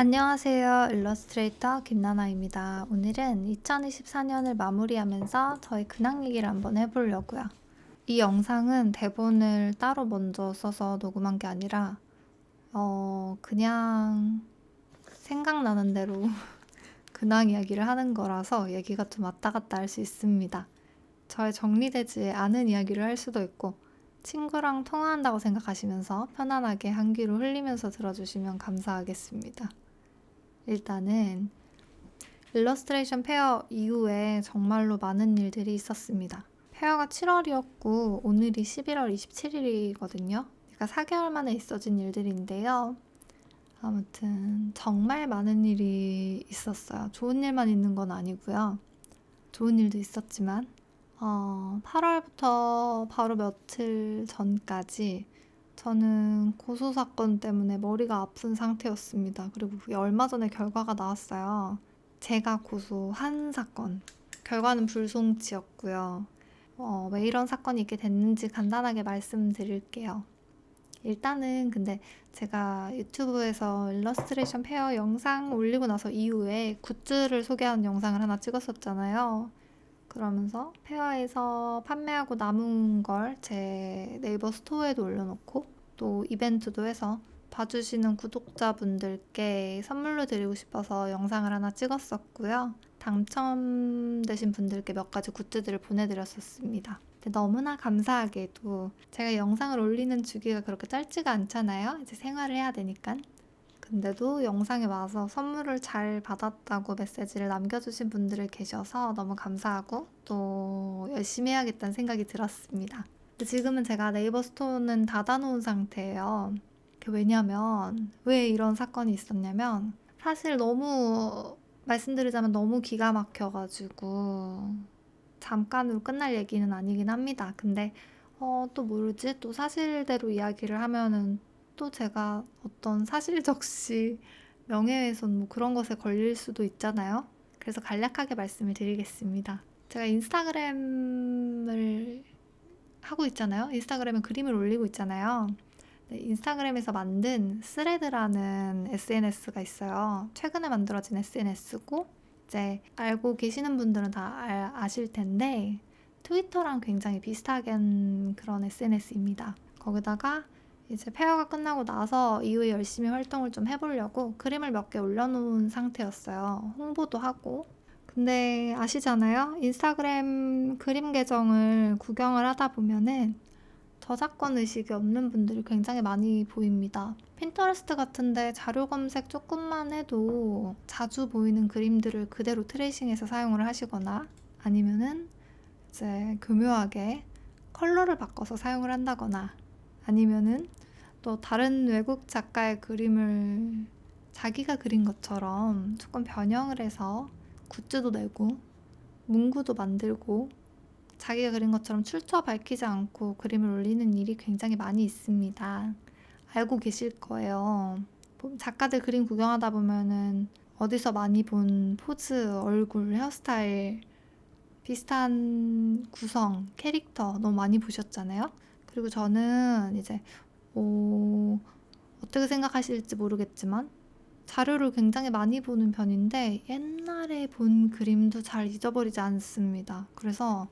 안녕하세요. 일러스트레이터 김나나입니다. 오늘은 2024년을 마무리하면서 저희 근황 얘기를 한번 해보려고요. 이 영상은 대본을 따로 먼저 써서 녹음한 게 아니라, 어, 그냥 생각나는 대로 근황 이야기를 하는 거라서 얘기가 좀 왔다 갔다 할 수 있습니다. 저의 정리되지 않은 이야기를 할 수도 있고, 친구랑 통화한다고 생각하시면서 편안하게 한 귀로 흘리면서 들어주시면 감사하겠습니다. 일단은 일러스트레이션 페어 이후에 정말로 많은 일들이 있었습니다. 페어가 7월이었고 오늘이 11월 27일이거든요. 그러니까 4개월 만에 있어진 일들인데요. 아무튼 정말 많은 일이 있었어요. 좋은 일만 있는 건 아니고요. 좋은 일도 있었지만 어, 8월부터 바로 며칠 전까지 저는 고소 사건 때문에 머리가 아픈 상태였습니다. 그리고 얼마 전에 결과가 나왔어요. 제가 고소한 사건. 결과는 불송치였고요. 어, 왜 이런 사건이 있게 됐는지 간단하게 말씀드릴게요. 일단은 근데 제가 유튜브에서 일러스트레이션 페어 영상 올리고 나서 이후에 굿즈를 소개하는 영상을 하나 찍었었잖아요. 그러면서 페어에서 판매하고 남은 걸 제 네이버 스토어에도 올려놓고 또 이벤트도 해서 봐주시는 구독자분들께 선물로 드리고 싶어서 영상을 하나 찍었었고요. 당첨되신 분들께 몇 가지 굿즈들을 보내드렸었습니다. 너무나 감사하게도 제가 영상을 올리는 주기가 그렇게 짧지가 않잖아요. 이제 생활을 해야 되니까. 근데도 영상에 와서 선물을 잘 받았다고 메시지를 남겨주신 분들이 계셔서 너무 감사하고 또 열심히 해야겠다는 생각이 들었습니다. 지금은 제가 네이버 스토어는 닫아놓은 상태예요. 왜냐면 왜 이런 사건이 있었냐면 사실 너무 말씀드리자면 너무 기가 막혀가지고 잠깐으로 끝날 얘기는 아니긴 합니다. 근데 어, 또 모르지? 또 사실대로 이야기를 하면은 또 제가 어떤 사실적시 명예훼손 뭐 그런 것에 걸릴 수도 있잖아요. 그래서 간략하게 말씀을 드리겠습니다. 제가 인스타그램을 하고 있잖아요. 인스타그램에 그림을 올리고 있잖아요. 네, 인스타그램에서 만든 스레드라는 SNS가 있어요. 최근에 만들어진 SNS고 이제 알고 계시는 분들은 다 알, 아실 텐데 트위터랑 굉장히 비슷하게 그런 SNS입니다. 거기다가 이제 페어가 끝나고 나서 이후에 열심히 활동을 좀 해보려고 그림을 몇 개 올려놓은 상태였어요. 홍보도 하고. 근데 아시잖아요? 인스타그램 그림 계정을 구경을 하다 보면은 저작권 의식이 없는 분들이 굉장히 많이 보입니다. 핀터레스트 같은데 자료 검색 조금만 해도 자주 보이는 그림들을 그대로 트레이싱해서 사용을 하시거나 아니면은 이제 교묘하게 컬러를 바꿔서 사용을 한다거나 아니면은 또 다른 외국 작가의 그림을 자기가 그린 것처럼 조금 변형을 해서 굿즈도 내고 문구도 만들고 자기가 그린 것처럼 출처 밝히지 않고 그림을 올리는 일이 굉장히 많이 있습니다. 알고 계실 거예요. 작가들 그림 구경하다 보면은 어디서 많이 본 포즈, 얼굴, 헤어스타일, 비슷한 구성, 캐릭터 너무 많이 보셨잖아요. 그리고 저는 이제 어, 어떻게 생각하실지 모르겠지만 자료를 굉장히 많이 보는 편인데 옛날에 본 그림도 잘 잊어버리지 않습니다. 그래서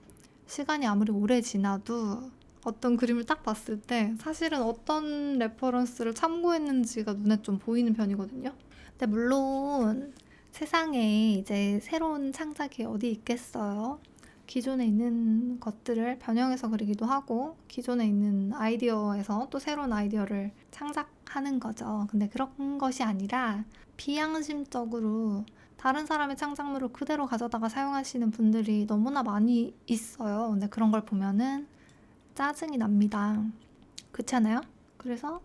시간이 아무리 오래 지나도 어떤 그림을 딱 봤을 때 사실은 어떤 레퍼런스를 참고했는지가 눈에 좀 보이는 편이거든요. 근데 물론 세상에 이제 새로운 창작이 어디 있겠어요. 기존에 있는 것들을 변형해서 그리기도 하고 기존에 있는 아이디어에서 또 새로운 아이디어를 창작하는 거죠. 근데 그런 것이 아니라 비양심적으로 다른 사람의 창작물을 그대로 가져다가 사용하시는 분들이 너무나 많이 있어요. 근데 그런 걸 보면은 짜증이 납니다. 그렇잖아요? 그래서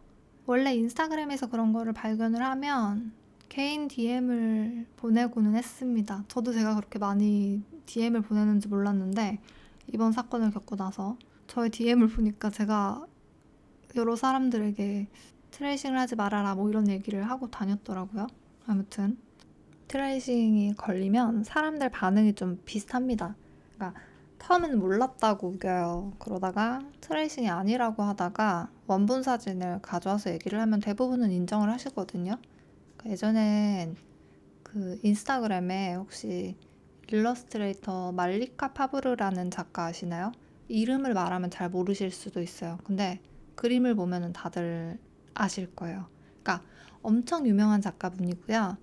원래 인스타그램에서 그런 거를 발견을 하면 개인 DM을 보내고는 했습니다. 저도 제가 그렇게 많이 DM을 보내는지 몰랐는데 이번 사건을 겪고 나서 저의 DM을 보니까 제가 여러 사람들에게 트레이싱을 하지 말아라 뭐 이런 얘기를 하고 다녔더라고요. 아무튼 트레이싱이 걸리면 사람들 반응이 좀 비슷합니다. 그러니까 처음에는 몰랐다고 우겨요. 그러다가 트레이싱이 아니라고 하다가 원본 사진을 가져와서 얘기를 하면 대부분은 인정을 하시거든요. 그러니까 예전엔 그 인스타그램에 혹시 일러스트레이터 말리카 파브르라는 작가 아시나요? 이름을 말하면 잘 모르실 수도 있어요. 근데 그림을 보면은 다들 아실 거예요. 그러니까 엄청 유명한 작가분이고요.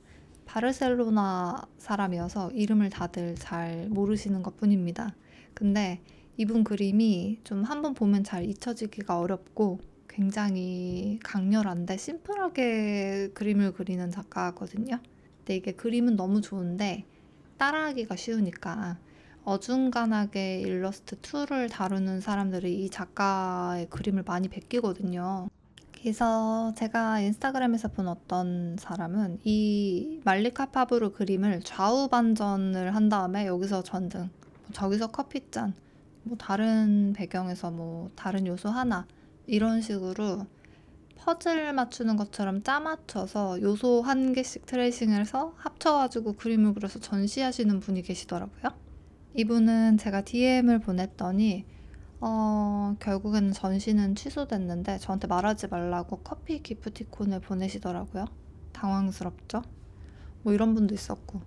바르셀로나 사람이어서 이름을 다들 잘 모르시는 것 뿐입니다. 근데 이분 그림이 좀 한번 보면 잘 잊혀지기가 어렵고 굉장히 강렬한데 심플하게 그림을 그리는 작가거든요. 근데 이게 그림은 너무 좋은데 따라하기가 쉬우니까 어중간하게 일러스트 툴을 다루는 사람들이 이 작가의 그림을 많이 베끼거든요. 그래서 제가 인스타그램에서 본 어떤 사람은 이 말리카 파브르 그림을 좌우 반전을 한 다음에 여기서 전등, 뭐 저기서 커피잔, 뭐 다른 배경에서 뭐 다른 요소 하나 이런 식으로 퍼즐 맞추는 것처럼 짜 맞춰서 요소 한 개씩 트레이싱을 해서 합쳐가지고 그림을 그려서 전시하시는 분이 계시더라고요. 이분은 제가 DM을 보냈더니 어, 결국에는 전시는 취소됐는데 저한테 말하지 말라고 커피 기프티콘을 보내시더라고요. 당황스럽죠? 뭐 이런 분도 있었고.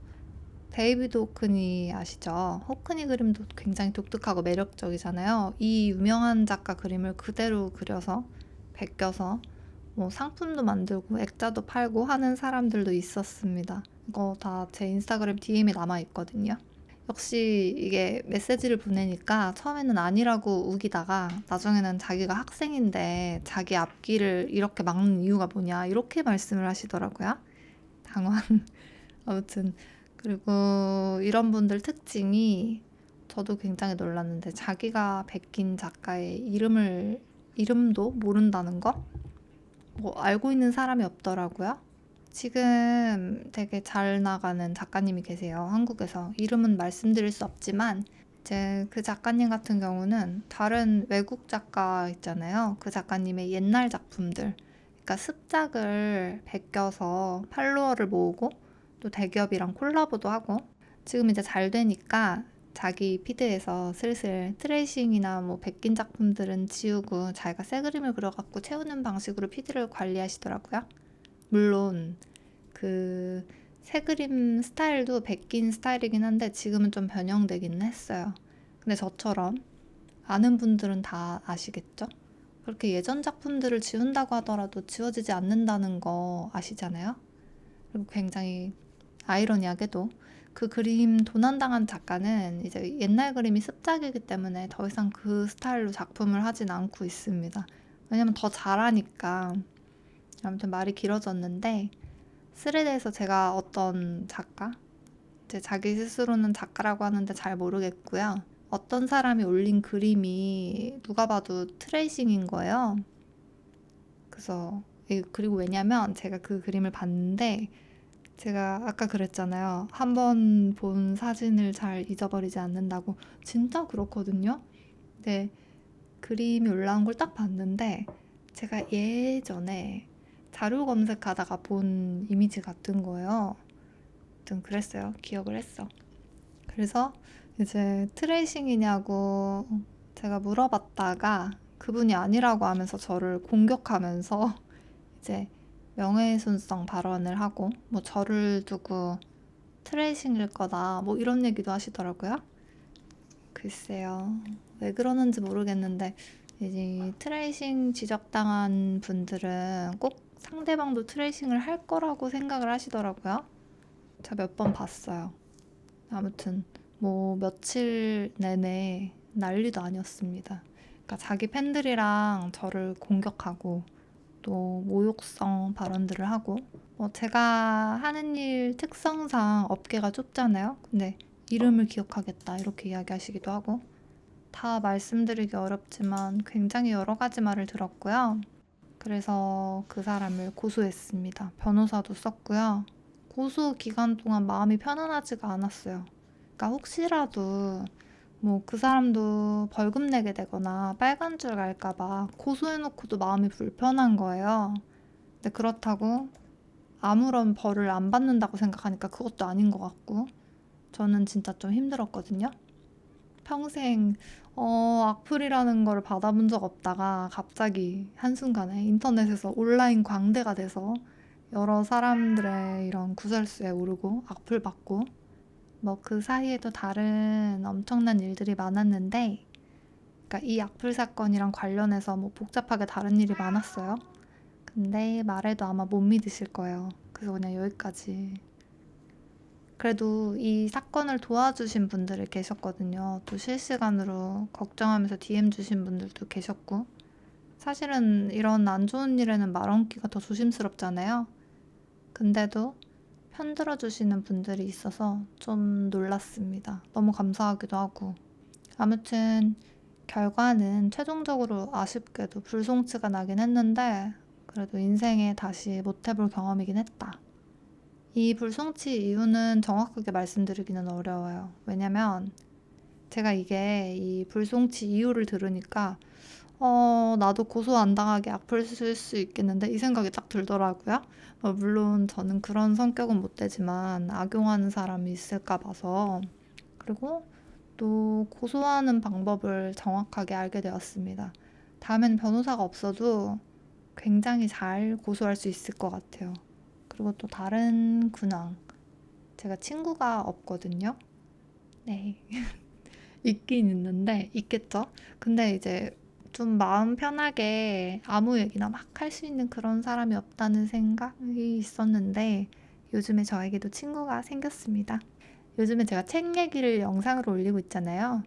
데이비드 호크니 아시죠? 호크니 그림도 굉장히 독특하고 매력적이잖아요. 이 유명한 작가 그림을 그대로 그려서 베껴서 뭐 상품도 만들고 액자도 팔고 하는 사람들도 있었습니다. 이거 다 제 인스타그램 DM에 남아 있거든요. 역시 이게 메시지를 보내니까 처음에는 아니라고 우기다가 나중에는 자기가 학생인데 자기 앞길을 이렇게 막는 이유가 뭐냐 이렇게 말씀을 하시더라고요. 당황. 아무튼 그리고 이런 분들 특징이 저도 굉장히 놀랐는데 자기가 베낀 작가의 이름을 이름도 모른다는 거? 뭐 알고 있는 사람이 없더라고요. 지금 되게 잘 나가는 작가님이 계세요. 한국에서. 이름은 말씀드릴 수 없지만 이제 그 작가님 같은 경우는 다른 외국 작가 있잖아요. 그 작가님의 옛날 작품들. 그러니까 습작을 베껴서 팔로워를 모으고 또 대기업이랑 콜라보도 하고 지금 이제 잘 되니까 자기 피드에서 슬슬 트레이싱이나 뭐 베낀 작품들은 지우고 자기가 새 그림을 그려갖고 채우는 방식으로 피드를 관리하시더라고요. 물론 그 새 그림 스타일도 베낀 스타일이긴 한데 지금은 좀 변형되기는 했어요. 근데 저처럼 아는 분들은 다 아시겠죠? 그렇게 예전 작품들을 지운다고 하더라도 지워지지 않는다는 거 아시잖아요? 그리고 굉장히 아이러니하게도 그 그림 도난당한 작가는 이제 옛날 그림이 습작이기 때문에 더 이상 그 스타일로 작품을 하진 않고 있습니다. 왜냐면 더 잘하니까. 아무튼 말이 길어졌는데 스레드에서 제가 어떤 작가? 이제 자기 스스로는 작가라고 하는데 잘 모르겠고요. 어떤 사람이 올린 그림이 누가 봐도 트레이싱인 거예요. 그래서 그리고 왜냐면 제가 그 그림을 봤는데 제가 아까 그랬잖아요. 한 번 본 사진을 잘 잊어버리지 않는다고. 진짜 그렇거든요. 근데 그림이 올라온 걸 딱 봤는데 제가 예전에 자료 검색하다가 본 이미지 같은 거예요. 아무튼 그랬어요. 기억을 했어. 그래서 이제 트레이싱이냐고 제가 물어봤다가 그분이 아니라고 하면서 저를 공격하면서 이제 명예훼손성 발언을 하고 뭐 저를 두고 트레이싱일 거다 뭐 이런 얘기도 하시더라고요. 글쎄요. 왜 그러는지 모르겠는데 이제 트레이싱 지적당한 분들은 꼭 상대방도 트레이싱을 할 거라고 생각을 하시더라고요. 제가 몇번 봤어요. 아무튼 뭐 며칠 내내 난리도 아니었습니다. 그러니까 자기 팬들이랑 저를 공격하고 또 모욕성 발언들을 하고 뭐 제가 하는 일 특성상 업계가 좁잖아요. 근데 이름을 기억하겠다 이렇게 이야기하시기도 하고 다 말씀드리기 어렵지만 굉장히 여러 가지 말을 들었고요. 그래서 그 사람을 고소했습니다. 변호사도 썼고요. 고소 기간 동안 마음이 편안하지가 않았어요. 그러니까 혹시라도 뭐 그 사람도 벌금 내게 되거나 빨간 줄 알까봐 고소해놓고도 마음이 불편한 거예요. 근데 그렇다고 아무런 벌을 안 받는다고 생각하니까 그것도 아닌 것 같고 저는 진짜 좀 힘들었거든요. 평생 어, 악플이라는 걸 받아본 적 없다가 갑자기 한순간에 인터넷에서 온라인 광대가 돼서 여러 사람들의 이런 구설수에 오르고 악플 받고 뭐 그 사이에도 다른 엄청난 일들이 많았는데 그러니까 이 악플 사건이랑 관련해서 뭐 복잡하게 다른 일이 많았어요. 근데 말해도 아마 못 믿으실 거예요. 그래서 그냥 여기까지. 그래도 이 사건을 도와주신 분들이 계셨거든요. 또 실시간으로 걱정하면서 DM 주신 분들도 계셨고. 사실은 이런 안 좋은 일에는 말 얹기가 더 조심스럽잖아요. 근데도 편들어 주시는 분들이 있어서 좀 놀랐습니다. 너무 감사하기도 하고. 아무튼 결과는 최종적으로 아쉽게도 불송치가 나긴 했는데 그래도 인생에 다시 못 해볼 경험이긴 했다. 이 불송치 이유는 정확하게 말씀드리기는 어려워요. 왜냐면 제가 이게 이 불송치 이유를 들으니까 어, 나도 고소 안 당하게 악플 쓸 수 있겠는데 이 생각이 딱 들더라고요. 뭐 물론 저는 그런 성격은 못 되지만 악용하는 사람이 있을까 봐서 그리고 또 고소하는 방법을 정확하게 알게 되었습니다. 다음엔 변호사가 없어도 굉장히 잘 고소할 수 있을 것 같아요. 그리고 또 다른 근황. 제가 친구가 없거든요. 네. 있긴 있는데, 있겠죠? 근데 이제 좀 마음 편하게 아무 얘기나 막 할 수 있는 그런 사람이 없다는 생각이 있었는데, 요즘에 저에게도 친구가 생겼습니다. 요즘에 제가 책 얘기를 영상으로 올리고 있잖아요.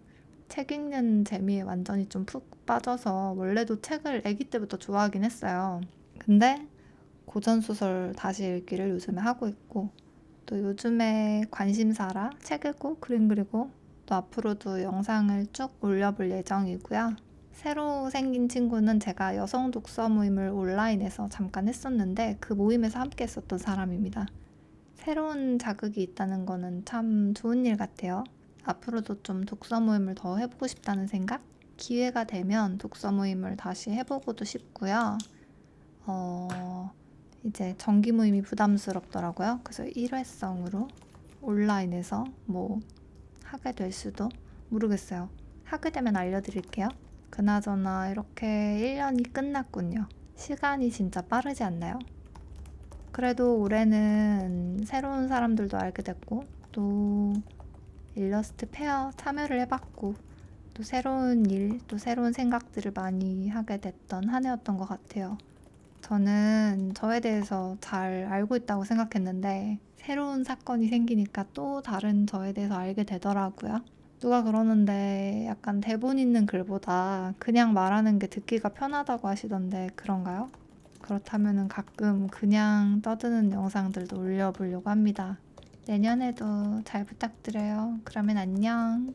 책 읽는 재미에 완전히 좀 푹 빠져서 원래도 책을 아기 때부터 좋아하긴 했어요. 근데 고전 소설 다시 읽기를 요즘에 하고 있고 또 요즘에 관심사라 책 읽고 그림 그리고 또 앞으로도 영상을 쭉 올려볼 예정이고요. 새로 생긴 친구는 제가 여성 독서 모임을 온라인에서 잠깐 했었는데 그 모임에서 함께 했었던 사람입니다. 새로운 자극이 있다는 거는 참 좋은 일 같아요. 앞으로도 좀 독서 모임을 더 해보고 싶다는 생각? 기회가 되면 독서 모임을 다시 해보고도 싶고요. 어, 이제 정기 모임이 부담스럽더라고요. 그래서 일회성으로 온라인에서 뭐 하게 될 수도 모르겠어요. 하게 되면 알려드릴게요. 그나저나 이렇게 1년이 끝났군요. 시간이 진짜 빠르지 않나요? 그래도 올해는 새로운 사람들도 알게 됐고, 또 일러스트 페어 참여를 해봤고, 또 새로운 일, 또 새로운 생각들을 많이 하게 됐던 한 해였던 것 같아요. 저는 저에 대해서 잘 알고 있다고 생각했는데, 새로운 사건이 생기니까 또 다른 저에 대해서 알게 되더라고요. 누가 그러는데 약간 대본 있는 글보다 그냥 말하는 게 듣기가 편하다고 하시던데 그런가요? 그렇다면 가끔 그냥 떠드는 영상들도 올려보려고 합니다. 내년에도 잘 부탁드려요. 그러면 안녕.